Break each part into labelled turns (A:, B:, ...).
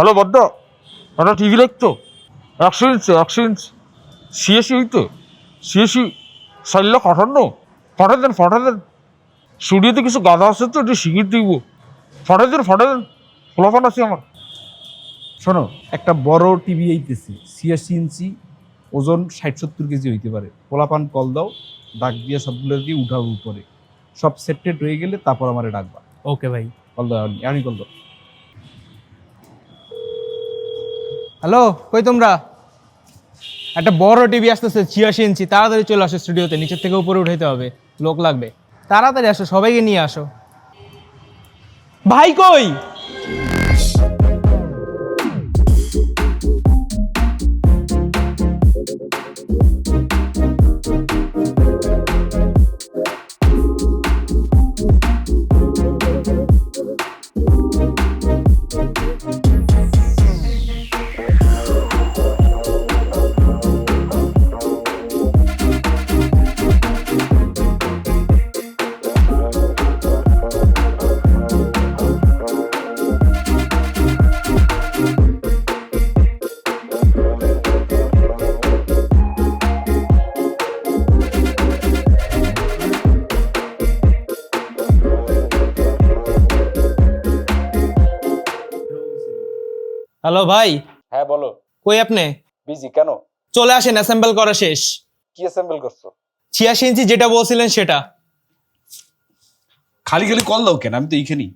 A: Hello বড্ড একটা TV লাগতো একশো ইঞ্চি একশো ইঞ্চি সিএসি হইতো সিএসি লাখ আঠান্ন। ফটো দেন ফটো দেন। স্টুডিওতে কিছু গাদা আছে তো একটু শিখিয়ে দিব। ফটো দেন ফটো দেন। ফলাফল আছে আমার।
B: শোনো একটা বড় টিভি আইতেছে ছিয়াশি ইঞ্চি ওজন ষাট সত্তর কেজি হইতে পারে। পোলাপান কল দাও ডাক দিয়ে সবগুলো দিয়ে উঠাবো উপরে। সব সেটেড হয়ে গেলে তারপর আমারে ডাকবা।
C: ওকে ভাই।
B: কল দাও আমি কল দাও।
C: হ্যালো, কই তোমরা? একটা বড় টিভি আসতেছে, ছিয়াশি ইঞ্চি। তাড়াতাড়ি চলে আসো স্টুডিওতে, নিচের থেকে উপরে উঠাইতে হবে। লোক লাগবে। তাড়াতাড়ি আসো, সবাইকে নিয়ে আসো। ভাই কই? হ্যালো ভাই।
B: হ্যাঁ বলো।
C: কই আপনি?
B: বিজি কেন?
C: চলে আসেন অ্যাসেম্বল করা শেষ।
B: কি অ্যাসেম্বল করছ?
C: ছিয়াশি ইঞ্চি যেটা বলছিলেন সেটা।
B: খালি খালি কল দাও কেন? আমি তো এইখানেই।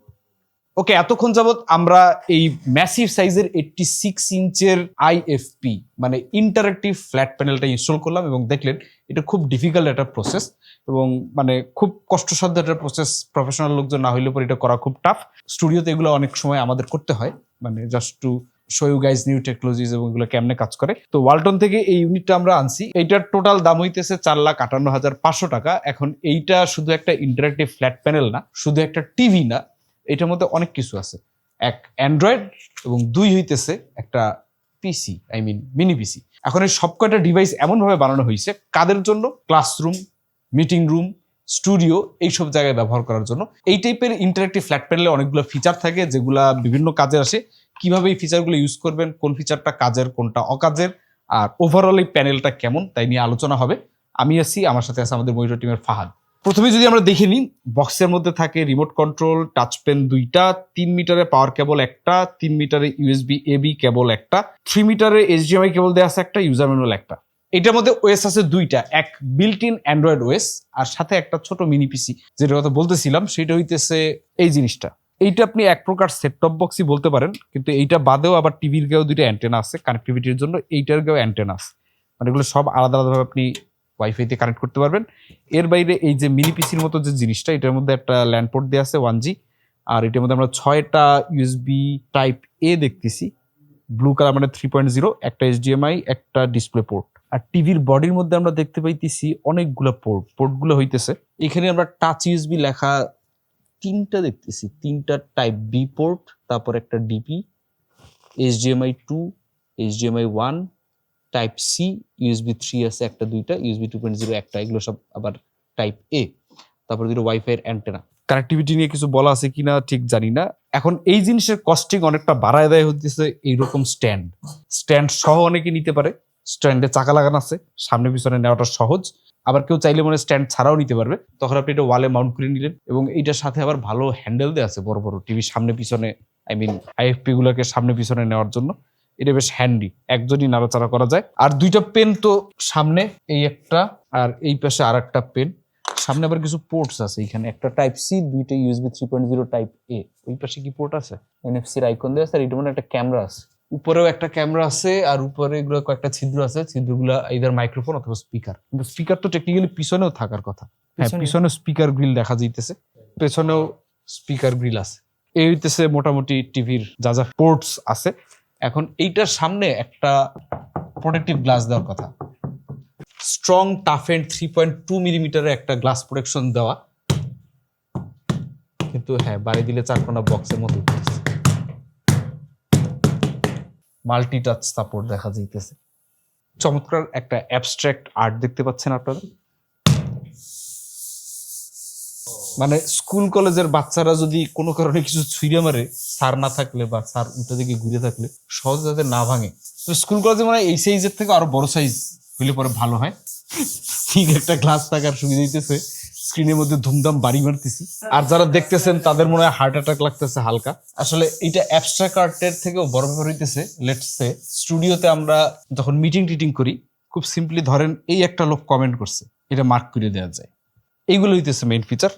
B: ওকে এতক্ষণ যাবৎ আমরা এই ম্যাসিভ সাইজের এইটটি সিক্স ইঞ্চের আইএফপি মানে ইন্টারাক্টিভ ফ্ল্যাট প্যানেলটা ইনস্টল করলাম এবং দেখলেন এটা খুব ডিফিকাল্ট একটা প্রসেস এবং মানে খুব কষ্টসাধ্য একটা প্রসেস প্রফেশনাল লোকজন না হইলে পরে এটা করা খুব টাফ স্টুডিওতে এগুলো অনেক সময় আমাদের করতে হয় মানে just to show you guys new technologies এবং এগুলো কেমনে কাজ করে। তো ওয়ালটন থেকে এই ইউনিটটা আমরা আনছি। এইটার টোটাল দাম হইতেছে চার লাখ আটান্ন হাজার পাঁচশো টাকা। এখন এইটা শুধু একটা ইন্টারাক্টিভ ফ্ল্যাট প্যানেল না, শুধু একটা টিভি না, এটার মধ্যে অনেক কিছু আছে। এক অ্যান্ড্রয়েড এবং দুই হইতেছে একটা পিসি আই মিন মিনি পিসি এখন এই সবকটা ডিভাইস এমনভাবে বানানো হয়েছে কাদের জন্য? ক্লাসরুম মিটিং রুম স্টুডিও এইসব জায়গায় ব্যবহার করার জন্য। এই টাইপের ইন্টারাক্টিভ ফ্ল্যাট প্যানেলে অনেকগুলো ফিচার থাকে, যেগুলা বিভিন্ন কাজে আসে। কীভাবে এই ফিচারগুলো ইউজ করবেন, কোন ফিচারটা কাজের, কোনটা অকাজের, আর ওভারঅল এই প্যানেলটা কেমন, তাই নিয়ে আলোচনা হবে। আমি আছি, আমার সাথে আছে আমাদের মনিটর টিমের ফাহাদ। প্রথমে যদি আমরা দেখে নিই বক্সের মধ্যে থাকে রিমোট কন্ট্রোল টাচ পেন দুইটা, তিন মিটারের পাওয়ার কেবল একটা, তিন মিটারে ইউএসবি এবি কেবল একটা থ্রি মিটারে এইচডিএমআই কেবল দেওয়া আছে একটা ইউজার ম্যানুয়াল একটা। এটার মধ্যে ওএস আছে দুইটা, এক বিল্ট ইন অ্যান্ড্রয়েড ওএস আর সাথে একটা ছোট মিনি পিসি যেটা কথা বলতেছিলাম, সেটা হইতেছে এই জিনিসটা। এইটা আপনি এক প্রকার সেট টপ বক্সই বলতে পারেন, কিন্তু এইটা বাদেও আবার টিভির গায়েও দুইটা অ্যান্টেনা আছে কানেক্টিভিটির জন্য এইটার গায়েও অ্যান্টেনা আছে। মানে এগুলো সব আলাদা আলাদাভাবে আপনি ওয়াইফাইতে কানেক্ট করতে পারবেন। এর বাইরে এই যে মিনি পিসির মতো যে জিনিসটা, এটার মধ্যে একটা ল্যান্ড পোর্ট দেওয়া আছে ওয়ান জি আর এটার মধ্যে আমরা ছয়টা ইউএসবি টাইপ এ দেখতেছি। ব্লু কালার মানে থ্রি পয়েন্ট জিরো একটা এইচডিএমআই একটা ডিসপ্লে পোর্ট আর টিভির বডির মধ্যে আমরা দেখতে পাইতেছি অনেকগুলো পোর্ট পোর্টগুলো হইতেছে। এখানে আমরা টাচ ইউএসবি লেখা তিনটা দেখতেছি, তিনটা টাইপ বি পোর্ট তারপর একটা DP HDMI two HDMI one type C USB three আছে একটা, দুইটা ইউএসবি টু পয়েন্ট জিরো একটা, এগুলো সব আবার টাইপ এ তারপর দুটো ওয়াইফাই অ্যান্টেনা কানেক্টিভিটি নিয়ে কিছু বলা আছে কিনা ঠিক জানি না। এখন এই জিনিসের কস্টিং অনেকটা বাড়ায় দেয় হচ্ছে এইরকম স্ট্যান্ড স্ট্যান্ড সহ অনেকে নিতে পারে। স্ট্যান্ডে চাকা লাগানো আছে, সামনে পিছনে নেওয়াটা সহজ। আবার কেউ চাইলে মনে স্ট্যান্ড ছাড়াও নিতে পারবে। তখন আপনি এটা ওয়ালে মাউন্ট করে নিলেন এবং এইটার সাথে আবার ভালো হ্যান্ডেল দেওয়া আছে বড় বড় টিভি সামনে পিছনে আই মিন আইএফপি গুলোকে সামনে পিছনে নেওয়ার জন্য। এটা বেশ হ্যান্ডি একজনই নাড়াচাড়া করা যায়। আর দুইটা পেন তো সামনে, এই একটা আর এই পাশে আর একটা পেন সামনে আবার কিছু পোর্টস আছে এখানে, একটা টাইপ সি দুইটা USB three point zero type A ওই পাশে কি পোর্ট আছে? এনএফসির আইকন দেওয়া আছে আর এটা মানে একটা ক্যামেরা আছে। উপরেও একটা ক্যামেরা আছে আর উপরে এগুলো কয়েকটা ছিদ্র আছে ছিদ্রগুলো ইদার মাইক্রোফোন অথবা স্পিকার কিন্তু স্পিকার তো টেকনিক্যালি পিছনেও থাকার কথা। হ্যাঁ
C: পিছনে?
B: পিছনেও স্পিকার গ্রিল দেখা যাইতেছে পেছনেও স্পিকার গ্রিল আছে। এই হইতেছে মোটামুটি টিভির যা যা পোর্টস আছে। এখন এইটার সামনে একটা প্রোটেক্টিভ গ্লাস দেওয়ার কথা। Strong tough and three point two মিলিমিটারের একটা গ্লাস প্রোটেকশন দেওয়া। কিন্তু হ্যাঁ বাড়ি দিলে চারকোনা বক্সের মতো উঠতেছে মাল্টি টাচ সাপোর্ট দেখা যাইতেছে। চমৎকার একটা অ্যাবস্ট্রাক্ট আর্ট দেখতে পাচ্ছেন আপনারা। মানে স্কুল কলেজের বাচ্চারা যদি কোনো কারণে কিছু ছুঁড়ে মারে স্যার না থাকলে বা স্যার উল্টা দিকে ঘুরে থাকলে, সহজ যাতে না ভাঙে। তো স্কুল কলেজে মানে এই সাইজের থেকে আরও বড় সাইজ হইলে পরে ভালো হয়। ঠিক একটা ক্লাস থাকার সুবিধা দিতেছে স্ক্রিনের মধ্যে ধুমধাম বাড়ি মারতেছি। আর যারা দেখতেছেন, তাদের মনে হয় হার্ট অ্যাটাক লাগতেছে হালকা। আসলে এটা অ্যাবস্ট্রাক্ট আর্টের থেকেও বড় ব্যাপার হইতেছে লেটস স্টুডিওতে আমরা যখন মিটিং টিটিং করি, খুব সিম্পলি ধরেন এই একটা লোক কমেন্ট করছে, এটা মার্ক করে দেওয়া যায়। এইগুলো হইতেছে মেইন ফিচার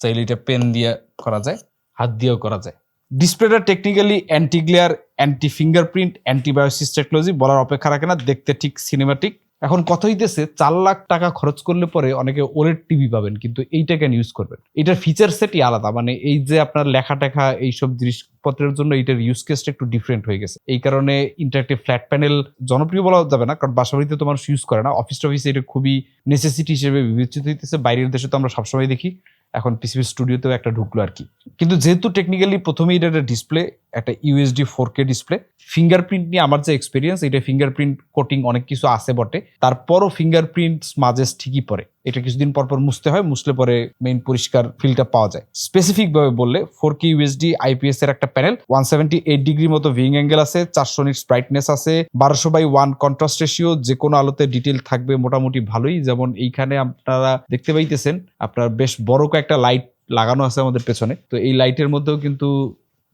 B: চাইলে এটা পেন দিয়ে করা যায়, হাত দিয়েও করা যায়। ডিসপ্লেটা technically anti glare anti fingerprint antibiosis technology বলার অপেক্ষা রাখে না, দেখতে ঠিক সিনেমাটিক এখন কথা হইতেছে, চার লাখ টাকা খরচ করলে পরে অনেকে ওলেড টিভি পাবেন, কিন্তু এইটা কেন ইউজ করবেন। এটার ফিচার সেটই আলাদা মানে এই যে আপনার লেখা টেখা এইসব জিনিসপত্রের জন্য এটার ইউজ কেসটা একটু ডিফারেন্ট হয়ে গেছে। এই কারণে ইন্টারঅ্যাক্টিভ ফ্ল্যাট প্যানেল জনপ্রিয় বলা যাবে না, কারণ বাসাবাড়িতে তো মানুষ ইউজ করে না। অফিস টফিসে এটা খুবই নেসেসিটি হিসেবে বিবেচিত হইতেছে, বাইরের দেশে তো আমরা সবসময় দেখি। এখন পিসিবি স্টুডিওতেও একটা ঢুকলো আর কি। কিন্তু যেহেতু টেকনিক্যালি প্রথমেই এটা একটা ডিসপ্লে একটা USD four K display fingerprint নিয়ে আমার যে এক্সপিরিয়েন্স এটা ফিঙ্গারপ্রিন্ট কোটিং অনেক কিছু আছে বটে। তারপরও ফিঙ্গারপ্রিন্ট মাঝেস ঠিকই পরে এটা কিছুদিন পর পর মুছতে হয়, মুছলে পরে মেইন পরিষ্কার ফিলটা পাওয়া যায়। স্পেসিফিক ভাবে বললে ফোর কে ইউএসডি আইপিএস এর একটা panel one seventy eight degree মতো ভিং অ্যাঙ্গেল আছে, চারশো নিট ব্রাইটনেস আছে, বারোশো বাই ওয়ান কন্ট্রাস্ট রেশিও যে কোনো আলোতে ডিটেল থাকবে মোটামুটি ভালোই। যেমন এইখানে আপনারা দেখতে পাইতেছেন, আপনার বেশ বড় কয়েকটা লাইট লাগানো আছে আমাদের পেছনে। তো এই লাইটের মধ্যেও কিন্তু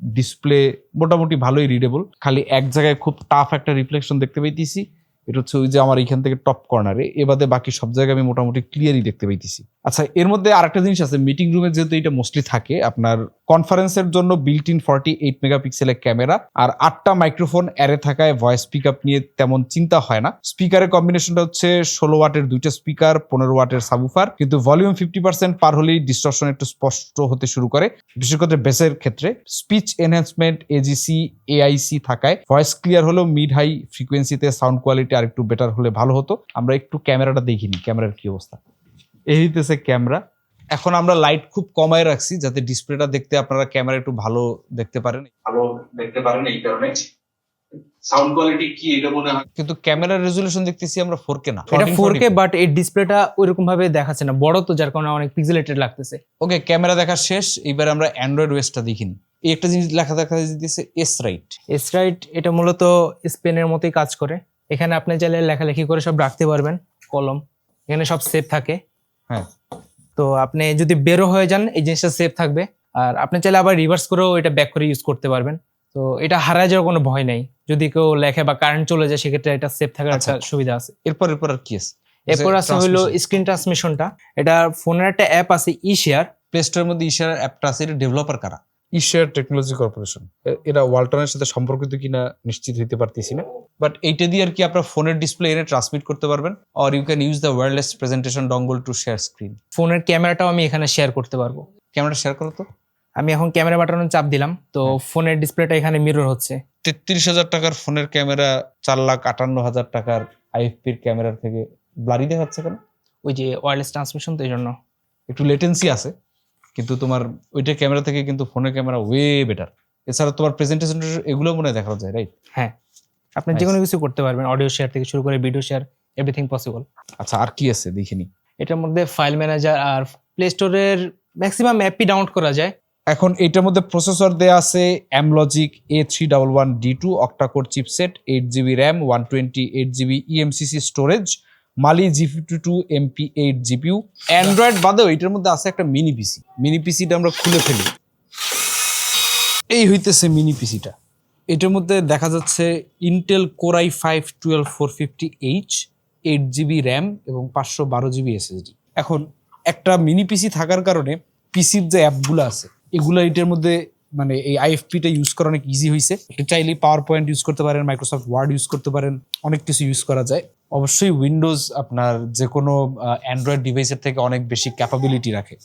B: ডিসপ্লে মোটামুটি ভালোই রিডেবল খালি এক জায়গায় খুব টাফ একটা রিফ্লেকশন দেখতে পাইতেছি। এটা হচ্ছে ওই যে আমার এখান থেকে টপ কর্নারে এবাদে বাকি সব জায়গায় আমি মোটামুটি ক্লিয়ারই দেখতে পাইতেছি। আচ্ছা এর মধ্যে আরেকটা জিনিস আছে মিটিং রুমে যেহেতু এটা মোস্টলি থাকে, আপনার কনফারেন্সের জন্য বিল্ট ইন ফর্টি এইট মেগাপিক্সেলের ক্যামেরা আর আটটা মাইক্রোফোন অ্যারে থাকায় ভয়েস পিক আপ নিয়ে তেমন চিন্তা হয় না। স্পিকারের কম্বিনেশনটা হচ্ছে ষোলো ওয়াটের দুইটা স্পিকার পনেরো ওয়াটের সাবুফার কিন্তু ভলিউম ফিফটি পার্সেন্ট পার হলেই ডিস্টরশন একটু স্পষ্ট হতে শুরু করে, বিশেষ করে বেসের ক্ষেত্রে। স্পিচ এনহ্যান্সমেন্ট এজিসি এআইসি থাকায় ভয়েস ক্লিয়ার হলেও মিড হাই ফ্রিকোয়েন্সিতে সাউন্ড কোয়ালিটি আর একটু বেটার হলে ভালো হতো। আমরা একটু ক্যামেরাটা দেখিনি ক্যামেরার কি অবস্থা? এই হইতেছে ক্যামেরা। এখন আমরা লাইট খুব কমায় রাখছি যাতে ডিসপ্লেটা দেখতে আপনারা ক্যামেরা একটু ভালো দেখতে পারেন। ভালো দেখতে পারেন এই কারণে। সাউন্ড কোয়ালিটি কি এটা মনে হয়? কিন্তু ক্যামেরার রেজুলেশন দেখতেছি আমরা 4K না।
C: এটা ফোর কে বাট এই ডিসপ্লেটা ওইরকম ভাবে দেখাচ্ছে না। বড় তো যার কারণে অনেক পিক্সেলেটেড লাগতেছে।
B: ওকে ক্যামেরা দেখা শেষ। এবার আমরা অ্যান্ড্রয়েড ওয়েসটা দেখিনি এই একটা জিনিস লেখা দেখা দিতেছে এস রাইট
C: এস রাইট এটা মূলত স্পেনের মতোই কাজ করে। এখানে আপনি চাইলে লেখালেখি করে সব রাখতে পারবেন কলম। এখানে সব সেভ থাকে।
B: হ্যাঁ।
C: তো আপনি যদি বেরো হয়ে যান এই জিনিসটা সেফ থাকবে। আর আপনি চাইলে আবার রিভার্স করেও এটা ব্যাক করে ইউজ করতে পারবেন। তো এটা হারায় যাওয়ার কোনো ভয় নাই। যদি কেউ লেখে বা কারেন্ট চলে যায় সেক্ষেত্রে এটা সেফ থাকার একটা
B: আচ্ছা।
C: সুবিধা আছে।
B: এরপর এরপর আর কি আছে?
C: এরপর আছে হলো স্ক্রিন ট্রান্সমিশনটা এটা ফোনের একটা অ্যাপ আছে ই শেয়ার
B: প্লে স্টোরের মধ্যে ইশার অ্যাপটা আছে এটা ডেভেলপার কারা? ইশার টেকনোলজি কর্পোরেশন এরা ওয়ালটনের সাথে সম্পর্কিত কিনা নিশ্চিত হইতে পারতেছি না। বাট এইটা দিয়ে আর কি আপনার ফোনের ডিসপ্লে এনে ট্রান্সমিট করতে পারবেন or you can use the wireless presentation dongle to share screen
C: ফোনের ক্যামেরাটাও আমি এখানে শেয়ার করতে পারব।
B: ক্যামেরা শেয়ার করো তো।
C: আমি এখন ক্যামেরা বাটনে চাপ দিলাম তো ফোনের ডিসপ্লেটা এখানে মিরর হচ্ছে।
B: তেত্রিশ হাজার টাকার ফোনের ক্যামেরা চার লাখ আটান্ন হাজার টাকার আইএফপির ক্যামেরার থেকে ব্লারি দেখাচ্ছে কেন?
C: ওই যে ওয়্যারলেস ট্রান্সমিশন তো এই জন্য।
B: একটু লেটেন্সি আছে। কিন্তু তোমার ওইটা ক্যামেরা থেকে কিন্তু ফোনের ক্যামেরা ওয়ে বেটার এছাড়া তোমার প্রেজেন্টেশন এগুলো মনে দেখানো যায় রাইট
C: হ্যাঁ। আপনি যে কোনো কিছু করতে পারবেন অডিও শেয়ার থেকে শুরু করে ভিডিও শেয়ার এভরিথিং পসিবল
B: আচ্ছা আর কি আছে? দেখিনি
C: এটার মধ্যে ফাইল ম্যানেজার আর প্লে স্টোরের ম্যাক্সিমাম অ্যাপই ডাউনলোড করা যায়।
B: এখন এটার মধ্যে প্রসেসর দেয়া আছে Amlogic A three double one D two octacore chipset eight GB RAM one twenty eight GB EMCC storage Mali G fifty two MP eight GPU Android বাদেও এটার মধ্যে আছে একটা মিনি পিসি মিনি পিসিটা আমরা খুলে ফেলি। এই হইতেছে মিনি পিসিটা এটার মধ্যে দেখা যাচ্ছে Intel Core i five twelve four fifty H eight GB RAM এবং পাঁচশো বারো জিবি এসএসডি এখন, একটা মিনি পিসি থাকার কারণে পিসির যে অ্যাপগুলো আছে, এগুলো এটার মধ্যে মানে এই আইএফপিটা ইউজ করা অনেক ইজি হয়েছে এটা চাইলেই পাওয়ার পয়েন্ট ইউজ করতে পারেন মাইক্রোসফট ওয়ার্ড ইউজ করতে পারেন, অনেক কিছু ইউজ করা যায়। অবশ্যই উইন্ডোজ আপনার যে কোনো অ্যান্ড্রয়েড ডিভাইসের থেকে অনেক বেশি ক্যাপাবিলিটি রাখে।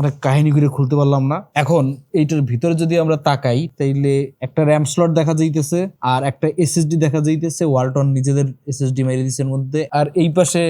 B: অনেক কাহিনী করে খুলতে পারলাম না। এখন এইটার ভিতরে যদি আমরা তাকাই, তাইলে একটা র্যাম স্লট দেখা যাইতেছে আর একটা এসএসডি দেখা যাইতেছে ওয়ালটন নিজেদের এসএসডি মেরে দিচ্ছে মধ্যে। আর এই পাশে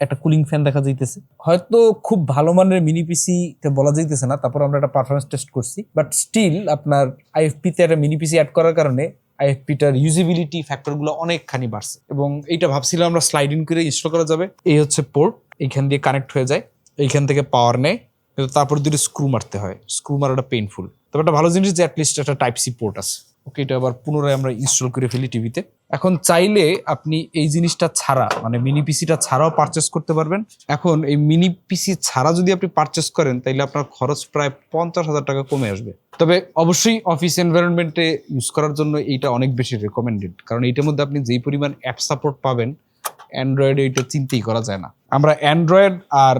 B: একটা কুলিং ফ্যান দেখা যাইতেছে। হয়তো খুব ভালো মানের মিনি পিসি বলা যাইতেছে না, তারপর আমরা একটা পারফরমেন্স টেস্ট করছি। বাট স্টিল আপনার আইএফপি তে একটা মিনি পিসি অ্যাড করার কারণে আইএফপিটার ইউজিবিলিটি ফ্যাক্টরগুলো অনেকখানি বাড়ছে। এবং এইটা ভাবছিলাম আমরা স্লাইড ইন করে ইনস্টল করা যাবে। এই হচ্ছে পোর্ট এইখান দিয়ে কানেক্ট হয়ে যায়। এইখান থেকে পাওয়ার নেয়। কিন্তু তারপর দুটো স্ক্রু মারতে হয়। স্ক্রু মারাটা পেইনফুল তবে একটা ভালো জিনিস যে অ্যাটলিস্ট একটা টাইপ সি পোর্ট আছে। ওকে এটা আবার পুনরায় আমরা ইনস্টল করে ফেলি টিভিতে। এখন চাইলে আপনি এই জিনিসটা ছাড়া মানে মিনি পিসিটা ছাড়াও পারচেস করতে পারবেন। এখন এই মিনি পিসি ছাড়া যদি আপনি পারচেস করেন তাহলে আপনার খরচ প্রায় পঞ্চাশ হাজার টাকা কমে আসবে। তবে অবশ্যই অফিস এনভায়রনমেন্টে ইউজ করার জন্য এইটা অনেক বেশি রেকমেন্ডেড কারণ এইটার মধ্যে আপনি যেই পরিমাণ অ্যাপ সাপোর্ট পাবেন অ্যান্ড্রয়েডে এটা চিন্তাই করা যায় না। আমরা অ্যান্ড্রয়েড আর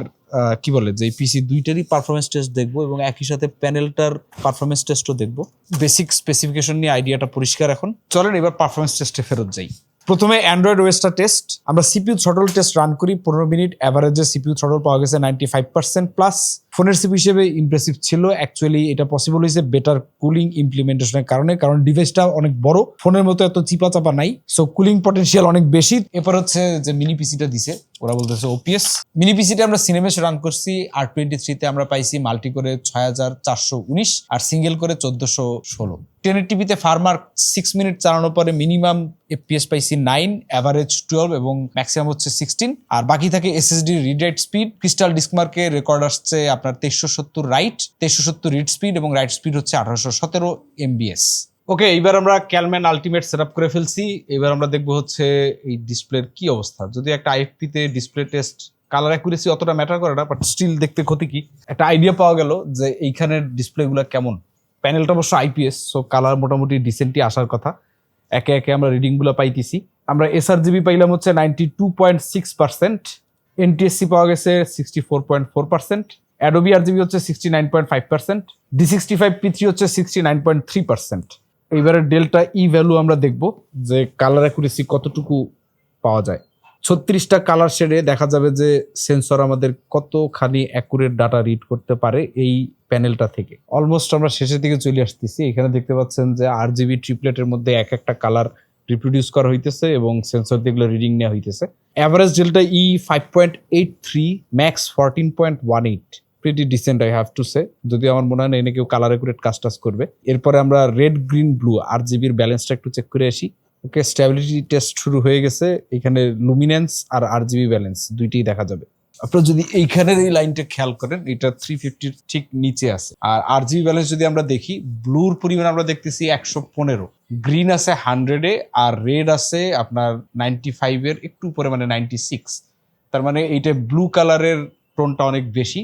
B: কি বলে, যে পিসি দুইটারই পারফরমেন্স টেস্ট দেখব এবং একই সাথে প্যানেলটার পারফরমেন্স টেস্টও দেখব। বেসিক স্পেসিফিকেশন নিয়ে আইডিয়াটা পরিষ্কার এখন। চলেন এবার পারফরমেন্স টেস্টে ফেরত যাই। প্রথমে অ্যান্ড্রয়েড ওয়েস্টার টেস্ট আমরা সিপিউ থ্রটল টেস্ট রান করি, পনেরো মিনিট অ্যাভারেজে সিপিউ থ্রটল পাওয়া গেছে নাইনটি ফাইভ পার্সেন্ট প্লাস ফোনের সিপি হিসেবে ইমপ্রেসিভ ছিল। অ্যাকচুয়ালি এটা পসিবল হয়েছে বেটার কুলিং ইমপ্লিমেন্টেশনের কারণে, কারণ ডিভাইসটা অনেক বড়, ফোনের মতো এত চিপা চাপা নাই। সো কুলিং পটেনশিয়াল অনেক বেশি। এরপর হচ্ছে যে মিনি পিসিটা দিছে, ওরা বলতেছে ওপিএস মিনি পিসিটা আমরা সিনেমেশ রান করছি আর টোয়েন্টি থ্রিতে আমরা পাইছি মাল্টি করে ছয় হাজার চারশো উনিশ, আর সিঙ্গেল করে চোদ্দশো ষোলো। টেনের টিভিতে ফার্মার সিক্স মিনিট চালানোর পরে মিনিমাম এফপিএস পাইছি নাইন অ্যাভারেজ টুয়েলভ এবং ম্যাক্সিমাম হচ্ছে সিক্সটিন আর বাকি থাকে SSD read write speed Crystal ডিস্কমার্কে record আসছে আপনার তেইশশো সত্তর রাইট, তেইশশো সত্তর রিড স্পিড এবং রাইট স্পিড হচ্ছে আঠারোশো সতেরো এমবিএস ওকে এইবার আমরা ক্যালম্যান আলটিমেট সেট আপ করে ফেলছি। এবার আমরা দেখব হচ্ছে এই ডিসপ্লের কি অবস্থা। যদি একটা আইএফপিতে ডিসপ্লে টেস্ট কালার অ্যাকুরেসি অতটা ম্যাটার করে না বাট স্টিল দেখতে ক্ষতি কি? একটা আইডিয়া পাওয়া গেল যে এইখানের ডিসপ্লেগুলো কেমন। প্যানেলটা অবশ্য আইপিএস সো কালার মোটামুটি ডিসেন্টই আসার কথা। একে একে আমরা রিডিংগুলো পাইতেছি। আমরা এসআর জিবি পাইলাম হচ্ছে ninety two point six percent NTSC পাওয়া গেছে sixty four point four percent Adobe R GB হচ্ছে sixty nine point five percent D sixty five P three হচ্ছে sixty nine point three percent এইবারে delta E value আমরা দেখব যে colour accuracy কতটুকু পাওয়া যায়। ছত্রিশটা কালার শেডে দেখা যাবে যে সেন্সর আমাদের কতখানি অ্যাকুরেট ডাটা রিড করতে পারে এই প্যানেলটা থেকে। অলমোস্ট আমরা শেষের দিকে চলে আসতেছি, এখানে দেখতে পাচ্ছেন যে আর জিবি ট্রিপলেটের মধ্যে এক একটা কালার রিপ্রোডিউস করা হইতেছে এবং সেন্সর দিয়ে রিডিং নেওয়া হইতেছে। Average delta E five point eight three max fourteen point one eight pretty decent I have to say যদি আমার মনে হয় না, এনে কেউ কালার একুরেট কাজ টাজ করবে। এরপরে আমরা রেড গ্রিন ব্লু আর জিবির ব্যালেন্সটা একটু চেক করে আসি। ওকে স্ট্যাবিলিটি টেস্ট শুরু হয়ে গেছে। এখানে লুমিনেন্স আর আর জিবি ব্যালেন্স দুইটাই দেখা যাবে। আপনারা যদি এইখানের এই লাইনটা খেয়াল করেন, এটা থ্রি ফিফটির ঠিক নিচে আছে। আর আর জিবি ব্যালেন্স যদি আমরা দেখি ব্লুর পরিমাণ আমরা দেখতেছি একশো পনেরো। গ্রিন আছে হান্ড্রেডে আর রেড আছে আপনার নাইনটি ফাইভের একটু উপরে মানে নাইনটি সিক্স তার মানে এইটা ব্লু কালারের টোনটা অনেক বেশি।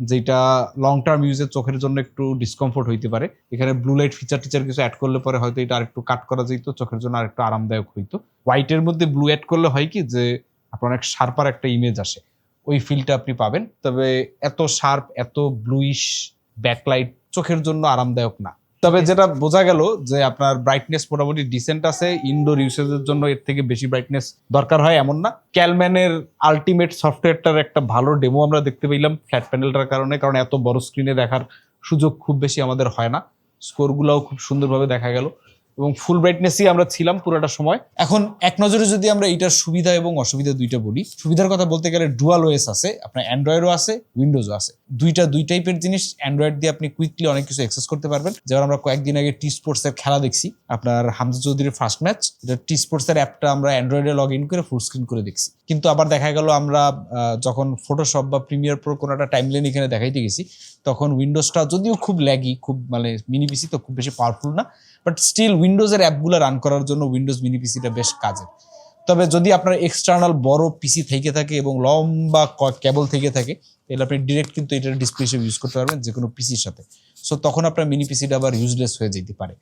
B: যেটা লং টার্ম ইউজের চোখের জন্য একটু ডিসকমফোর্ট হইতে পারে। এখানে ব্লু লাইট ফিচার টিচার কিছু অ্যাড করলে পরে হয়তো এটা আরেকটু কাট করা যেত চোখের জন্য আরেকটু আরামদায়ক হইতো। হোয়াইটের মধ্যে ব্লু অ্যাড করলে হয় কি যে, আপনার অনেক শার্পার একটা ইমেজ আসে। ওই ফিলটা আপনি পাবেন। তবে এত শার্প এত ব্লুইশ ব্যাকলাইট চোখের জন্য আরামদায়ক না। তবে যেটা বোঝা গেল যে আপনার ব্রাইটনেস মোটামুটি ডিসেন্ট আছে ইনডোর ইউসেজের জন্য এর থেকে বেশি ব্রাইটনেস দরকার হয় এমন না। ক্যালম্যানের আলটিমেট সফটওয়্যারটার একটা ভালো ডেমো আমরা দেখতে পেলাম ফ্ল্যাট প্যানেলটার কারণে কারণ এত বড় স্ক্রিনে দেখার সুযোগ খুব বেশি আমাদের হয় না। স্কোরগুলোও খুব সুন্দরভাবে দেখা গেল। এবং ফুল ব্রাইটনেসই আমরা ছিলাম পুরোটা সময়। এখন এক নজরে যদি আমরা এটার সুবিধা এবং অসুবিধা দুইটা বলি, সুবিধার কথা বলতে গেলে ডুয়াল ওএস আছে, আপনার অ্যান্ড্রয়েডও আছে উইন্ডোজও আছে। দুইটা, দুই টাইপের জিনিস অ্যান্ড্রয়েড দিয়ে আপনি কুইকলি অনেক কিছু অ্যাক্সেস করতে পারবেন। যেমন আমরা কয়েকদিন আগে টি স্পোর্টস এর খেলা দেখছি, আপনার হামজা চৌধুরীর ফার্স্ট ম্যাচ এটা টি স্পোর্টস এর অ্যাপটা আমরা অ্যান্ড্রয়েডে লগ ইন করে ফুল স্ক্রিন করে দেখছি। কিন্তু আবার দেখা গেল আমরা যখন ফটোশপ বা প্রিমিয়ার প্রো কোনো একটা টাইমলাইন এখানে দেখাইতে গেছি, তখন উইন্ডোজটা যদিও খুব ল্যাগি খুব মানে মিনি পিসি তো খুব বেশি পাওয়ারফুল না বাট স্টিল উইন্ডোজের অ্যাপগুলো রান করার জন্য উইন্ডোজ মিনি পিসিটা বেশ কাজের। তবে যদি আপনার এক্সটার্নাল বড় পিসি থেকে থাকে এবং লম্বা কেবল থেকে থাকে, তাহলে আপনি ডিরেক্ট কিন্তু এটার ডিসপ্লে হিসেবে ইউজ করতে পারবেন যে কোনো পিসির সাথে। সো তখন আপনার মিনি পিসিটা আবার ইউজলেস হয়ে যেতে পারে।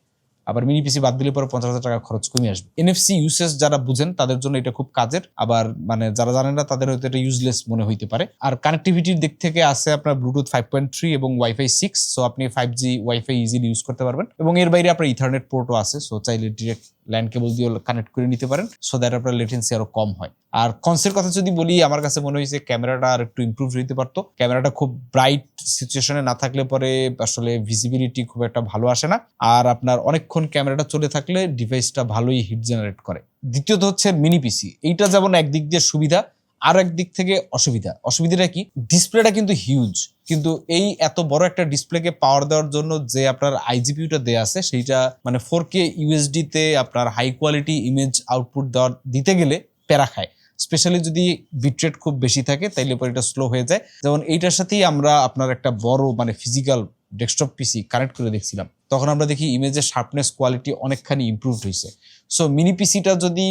B: আবার মিনি পিসি বাদ দিলে পরে পঞ্চাশ হাজার টাকা খরচ কমে আসবে। এনএফসি ইউসেস যারা বুঝেন, তাদের জন্য এটা খুব কাজের। আবার মানে যারা জানেন না, তাদের হয়তো এটা ইউজলেস মনে হইতে পারে। আর কানেক্টিভিটির দিক থেকে আছে আপনার ব্লুটুথ ফাইভ পয়েন্ট থ্রি এবং ওয়াইফাই সিক্স সো আপনি five G WiFi easily use করতে পারবেন। এবং এর বাইরে আপনার ইথারনেট পোর্টও আছে সো চাইলে ডিরেক্ট ল্যান্ড কেবল দিয়ে কানেক্ট করে নিতে পারেন সো দ্যাট আপনার লেটেন্সি আরও কম হয়। আর কনসের কথা যদি বলি, আমার কাছে মনে হয়েছে ক্যামেরাটা আর একটু ইম্প্রুভ হইতে পারতো। ক্যামেরাটা খুব ব্রাইট সিচুয়েশনে না থাকলে পরে আসলে ভিজিবিলিটি খুব একটা ভালো আসে না। আর আপনার অনেকক্ষণ ক্যামেরাটা চলে থাকলে ডিভাইসটা ভালোই হিট জেনারেট করে। দ্বিতীয়ত হচ্ছে মিনি পিসি এইটা যেমন একদিক দিয়ে সুবিধা আর একদিক থেকে অসুবিধা। অসুবিধাটা কি? ডিসপ্লেটা কিন্তু হিউজ কিন্তু এই এত বড় একটা ডিসপ্লেকে পাওয়ার দেওয়ার জন্য যে আপনার আইজিপিউটা দেয়া আছে, সেইটা মানে ফোর কে ইউএসডি তে আপনার হাই কোয়ালিটি ইমেজ আউটপুট দেওয়ার, দিতে গেলে প্যারা খায়। স্পেশালি যদি বিটরেট খুব বেশি থাকে, তাইলে পরে এটা স্লো হয়ে যায়। যেমন এইটার সাথেই আমরা আপনার একটা বড় মানে ফিজিক্যাল ডেস্কটপ পিসি কানেক্ট করে দেখছিলাম। তখন আমরা দেখি ইমেজের শার্পনেস কোয়ালিটি অনেকখানি ইমপ্রুভ হয়েছে সো মিনি পিসিটা যদি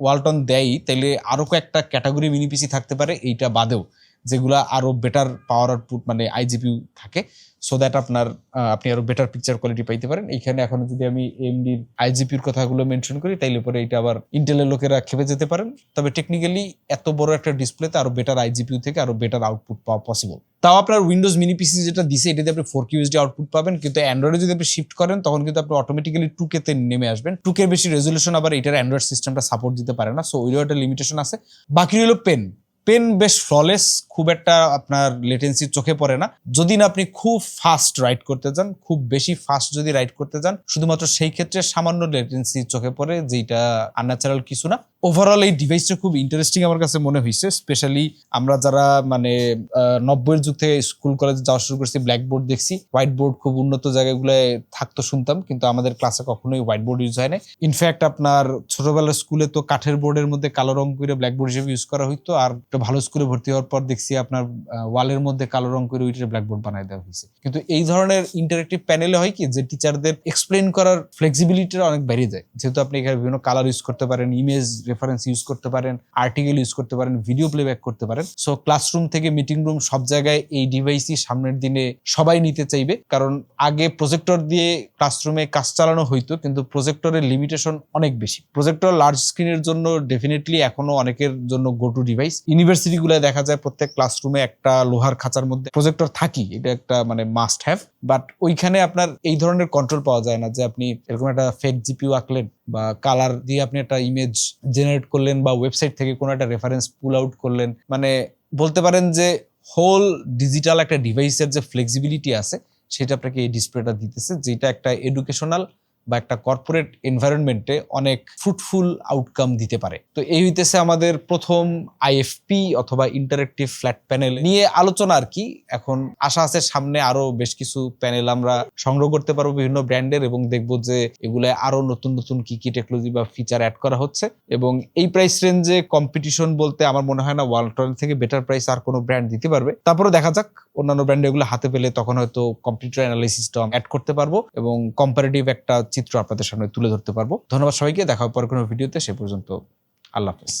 B: ওয়ালটন দেয় তাহলে আরও কয়েকটা ক্যাটাগরি মিনি পিসি থাকতে পারে এইটা বাদেও। যেগুলা আরও বেটার পাওয়ার আউটপুট মানে আইজিপিউ থাকে সো দ্যাট আপনার আপনি আরও বেটার পিকচার কোয়ালিটি পাইতে পারেন। এইখানে এখন যদি আমি এমডির আইজিপির কথাগুলো মেনশন করি, তাইলে পরে এটা আবার ইন্টেলের লোকেরা খেপে যেতে পারেন। তবে টেকনিক্যালি এত বড় একটা ডিসপ্লেতে আরও বেটার আইজিপিউ থেকে আরও বেটার আউটপুট পাওয়া পসিবল তাও আপনার উইন্ডোজ মিনি পিসি যেটা দিছে, এটাতে আপনি ফোর কিউএসডি আউটপুট পাবেন, কিন্তু অ্যান্ড্রয়েডে যদি আপনি শিফট করেন, তখন কিন্তু আপনি অটোমেটিক্যালি টু কেতে নেমে আসবেন। টু কে বেশি রেজলিউশন আবার এটার অ্যান্ড্রয়েড সিস্টেমটা সাপোর্ট দিতে পারে না সো ওইরও একটা লিমিটেশন আছে। বাকি হলো পেন পেন বেশ ফ্ললেস, খুব একটা আপনার লেটেন্সি চোখে পড়ে না। যদি না আপনি খুব ফাস্ট রাইড করতে চান, খুব বেশি ফাস্ট যদি রাইড করতে চান, শুধুমাত্র সেই ক্ষেত্রে সামান্য লেটেন্সি চোখে পড়ে যেটা আনন্যাচারাল কিছু না। ওভারঅল এই ডিভাইসটা খুব ইন্টারেস্টিং আমার কাছে মনে হয়েছে স্পেশালি আমরা যারা মানে নব্বইয়ের যুগ থেকে স্কুল কলেজে যাওয়া শুরু করছি ব্ল্যাকবোর্ড দেখছি হোয়াইট বোর্ড খুব উন্নত জায়গাগুলোয় থাকতো শুনতাম, কিন্তু আমাদের ক্লাসে কখনোই হোয়াইট বোর্ড ইউজ হয় না ইনফ্যাক্ট আপনার ছোটবেলার স্কুলে তো কাঠের বোর্ডের মধ্যে কালো রং করে ব্ল্যাকবোর্ড হিসেবে ইউজ করা হইতো, আর একটা ভালো স্কুলে ভর্তি হওয়ার পর দেখছি আপনার ওয়ালের মধ্যে কালো রং করে ওইটার ব্ল্যাকবোর্ড বানাই দেওয়া হয়েছে কিন্তু এই ধরনের ইন্টারেক্টিভ প্যানেলে হয় কি, যে টিচারদের এক্সপ্লেন করার ফ্লেক্সিবিলিটিটা অনেক বেড়ে যায়। যেহেতু আপনি এখানে বিভিন্ন কালার ইউজ করতে পারেন ইমেজ রেফারেন্স ইউজ করতে পারেন আর্টিকেল ইউজ করতে পারেন ভিডিও প্লেব্যাক করতে পারেন। সো ক্লাসরুম থেকে মিটিং রুম সব জায়গায় এই ডিভাইসই সামনের দিনে সবাই নিতে চাইবে। কারণ আগে প্রজেক্টর দিয়ে ক্লাসরুমে কাজ চালানো হইতো, কিন্তু প্রজেক্টরের লিমিটেশন অনেক বেশি। প্রজেক্টর লার্জ স্ক্রিনের জন্য ডেফিনেটলি এখনও অনেকের জন্য গো টু ডিভাইস ইউনিভার্সিটিগুলো দেখা যায় প্রত্যেক ক্লাসরুমে একটা লোহার খাঁচার মধ্যে প্রজেক্টর থাকি, এটা একটা মানে মাস্ট হ্যাভ বাট ওইখানে আপনার এই ধরনের কন্ট্রোল পাওয়া যায় না যে আপনি এরকম একটা ফেক জিপিউ আঁকলেন বা কালার দিয়ে আপনি একটা ইমেজ জেনারেট করলেন বা ওয়েবসাইট থেকে কোনো একটা রেফারেন্স পুল আউট করলেন। মানে বলতে পারেন যে হোল ডিজিটাল একটা ডিভাইসের যে ফ্লেক্সিবিলিটি আছে, সেটা আপনাকে এই ডিসপ্লেটা দিতেছে, যেটা একটা এডুকেশনাল বা একটা কর্পোরেট এনভায়রনমেন্টে অনেক ফ্রুটফুল আউটকাম দিতে পারে। তো এই হইতেছে আমাদের প্রথম আইএফপি অথবা ইন্টারেক্টিভ ফ্ল্যাট প্যানেল নিয়ে আলোচনা আর কি। এখন আশা আছে সামনে আরও বেশ কিছু প্যানেল আমরা সংগ্রহ করতে পারব বিভিন্ন ব্র্যান্ডের এবং দেখব যে এগুলো আরও নতুন নতুন কি কি টেকনোলজি বা ফিচার অ্যাড করা হচ্ছে। এবং এই প্রাইস রেঞ্জে কম্পিটিশন বলতে আমার মনে হয় না ওয়ার্ল্ড ওয়ালটন থেকে বেটার প্রাইস আর কোনো ব্র্যান্ড দিতে পারবে। তারপরে দেখা যাক, অন্যান্য ব্র্যান্ড এগুলো হাতে পেলে তখন হয়তো কম্পিউটার অ্যানালাইসিসটা অ্যাড করতে পারব এবং কম্পারেটিভ একটা চিত্র আপনাদের সামনে তুলে ধরতে পারব। ধন্যবাদ সবাইকে। দেখা পর কোনো ভিডিওতে। সে পর্যন্ত আল্লাহ হাফেজ।